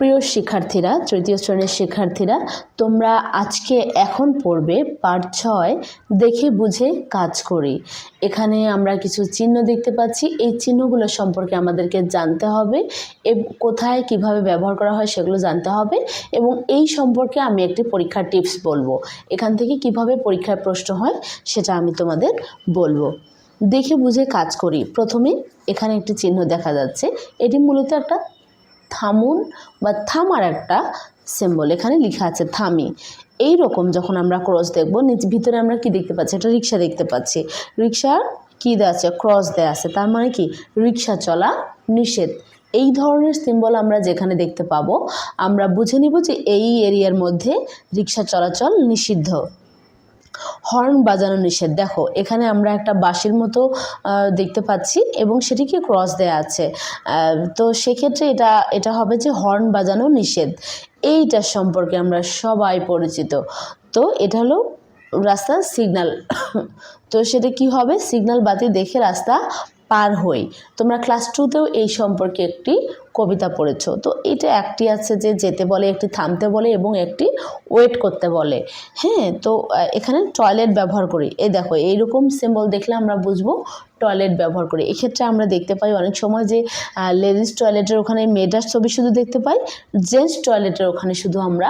প্রিয় শিক্ষার্থীরা, তৃতীয় শ্রেণির শিক্ষার্থীরা, তোমরা আজকে এখন পড়বে পাঠ ছয়, দেখে বুঝে কাজ করি। এখানে আমরা কিছু চিহ্ন দেখতে পাচ্ছি। এই চিহ্নগুলো সম্পর্কে আমাদেরকে জানতে হবে কোথায় কীভাবে ব্যবহার করা হয় সেগুলো জানতে হবে এবং এই সম্পর্কে আমি একটি পরীক্ষার টিপস বলব। এখান থেকে কীভাবে পরীক্ষায় প্রশ্ন হয় সেটা আমি তোমাদের বলব। দেখে বুঝে কাজ করি। প্রথমে এখানে একটি চিহ্ন দেখা যাচ্ছে। এটি মূলত একটা থামুন বা থামার একটা সিম্বল এখানে লেখা আছে থামি। এই রকম যখন আমরা ক্রস দেখব, নিচ ভিতরে আমরা কি দেখতে পাচ্ছি? একটা রিক্সা দেখতে পাচ্ছি। রিক্সার কি দেওয়া আছে? ক্রস দেওয়া আছে। তার মানে কি? রিক্সা চলা নিষেধ। এই ধরনের সিম্বল আমরা যেখানে দেখতে পাবো, আমরা বুঝে নিব যে এই এরিয়ার মধ্যে রিক্সা চলাচল নিষিদ্ধ। হর্ন বাজানো নিষেধ। দেখো, এখানে আমরা একটা বাঁশির মতো দেখতে পাচ্ছি এবং সেটিকে ক্রস দেয়া আছে। তো সেক্ষেত্রে এটা এটা হবে যে হর্ন বাজানো নিষেধ। এইটার সম্পর্কে আমরা সবাই পরিচিত। তো এটা হলো রাস্তার সিগনাল তো সেটা কি হবে? সিগনাল বাতি দেখে রাস্তা পার হই। তোমরা ক্লাস টুতেও এই সম্পর্কে একটি কবিতা পড়েছো। তো এটা একটি আছে যে যেতে বলে, একটি থামতে বলে এবং একটি ওয়েট করতে বলে। হ্যাঁ তো এখানে টয়লেট ব্যবহার করি। এই দেখো, এইরকম সিম্বল দেখলে আমরা বুঝব টয়লেট ব্যবহার করি। এক্ষেত্রে আমরা দেখতে পাই অনেক সময় যে লেডিস টয়লেটের ওখানে মেয়েটার ছবি শুধু দেখতে পাই জেন্টস টয়লেটের ওখানে শুধু আমরা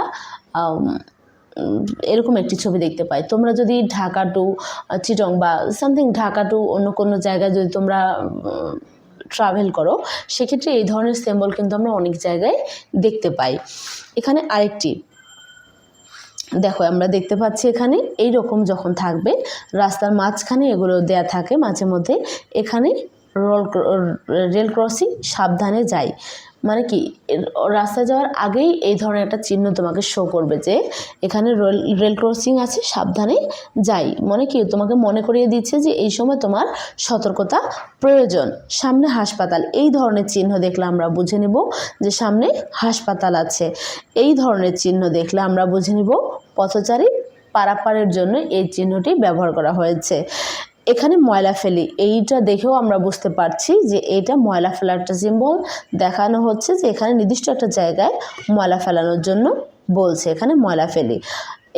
এরকম একটি ছবি দেখতে পাই। তোমরা যদি ঢাকা টু চিটং বা সামথিং ঢাকা টু অন্য কোনো জায়গায় যদি তোমরা ট্রাভেল করো, সেক্ষেত্রে এই ধরনের সিম্বল কিন্তু আমরা অনেক জায়গায় দেখতে পাই। এখানে আরেকটি, দেখো আমরা দেখতে পাচ্ছি এখানে এই রকম যখন থাকবে, রাস্তার মাঝখানে এগুলো দেয়া থাকে, মাঝে মধ্যে এখানে রোল রেল ক্রসিং সাবধানে যাই মানে কি রাস্তায় যাওয়ার আগেই এই ধরনের একটা চিহ্ন তোমাকে শো করবে যে এখানে রেল রেল ক্রসিং আছে, সাবধানে যাই। মানে কি, তোমাকে মনে করিয়ে দিচ্ছে যে এই সময় তোমার সতর্কতা প্রয়োজন। সামনে হাসপাতাল, এই ধরনের চিহ্ন দেখলে আমরা বুঝে নেব যে সামনে হাসপাতাল আছে। এই ধরনের চিহ্ন দেখলে আমরা বুঝে নেব পথচারী পারাপারের জন্য এই চিহ্নটি ব্যবহার করা হয়েছে। এখানে ময়লা ফেলি। এইটা দেখেও আমরা বুঝতে পারছি যে এটা ময়লা ফেলার একটা সিম্বল দেখানো হচ্ছে যে এখানে নির্দিষ্ট একটা জায়গায় ময়লা ফেলানোর জন্য বলছে, এখানে ময়লা ফেলি।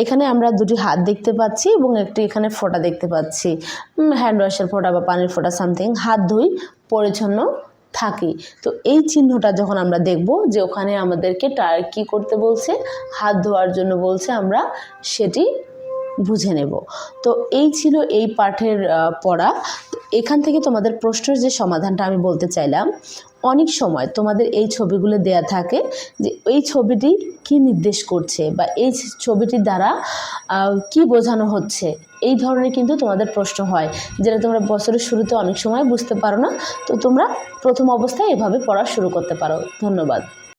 এখানে আমরা দুটি হাত দেখতে পাচ্ছি এবং একটি এখানে ফোঁটা দেখতে পাচ্ছি। হ্যান্ড ওয়াশের ফোঁটা বা পানির ফোঁটা সামথিং হাত ধুই, পরিচ্ছন্ন থাকি। তো এই চিহ্নটা যখন আমরা দেখব যে ওখানে আমাদেরকে টায়ার কী করতে বলছে, হাত ধোয়ার জন্য বলছে, আমরা সেটি বুঝে নেব। তো এই ছিল এই পাঠের পড়া। এখান থেকে তোমাদের প্রশ্নের যে সমাধানটা আমি বলতে চাইলাম, অনেক সময় তোমাদের এই ছবিগুলো দেয়া থাকে যে এই ছবিটি কি নির্দেশ করছে বা এই ছবিটির দ্বারা কি বোঝানো হচ্ছে, এই ধরনের কিন্তু তোমাদের প্রশ্ন হয়, যেটা তোমরা বছরের শুরুতে অনেক সময় বুঝতে পারো না। তো তোমরা প্রথম অবস্থায় এভাবে পড়া শুরু করতে পারো। ধন্যবাদ।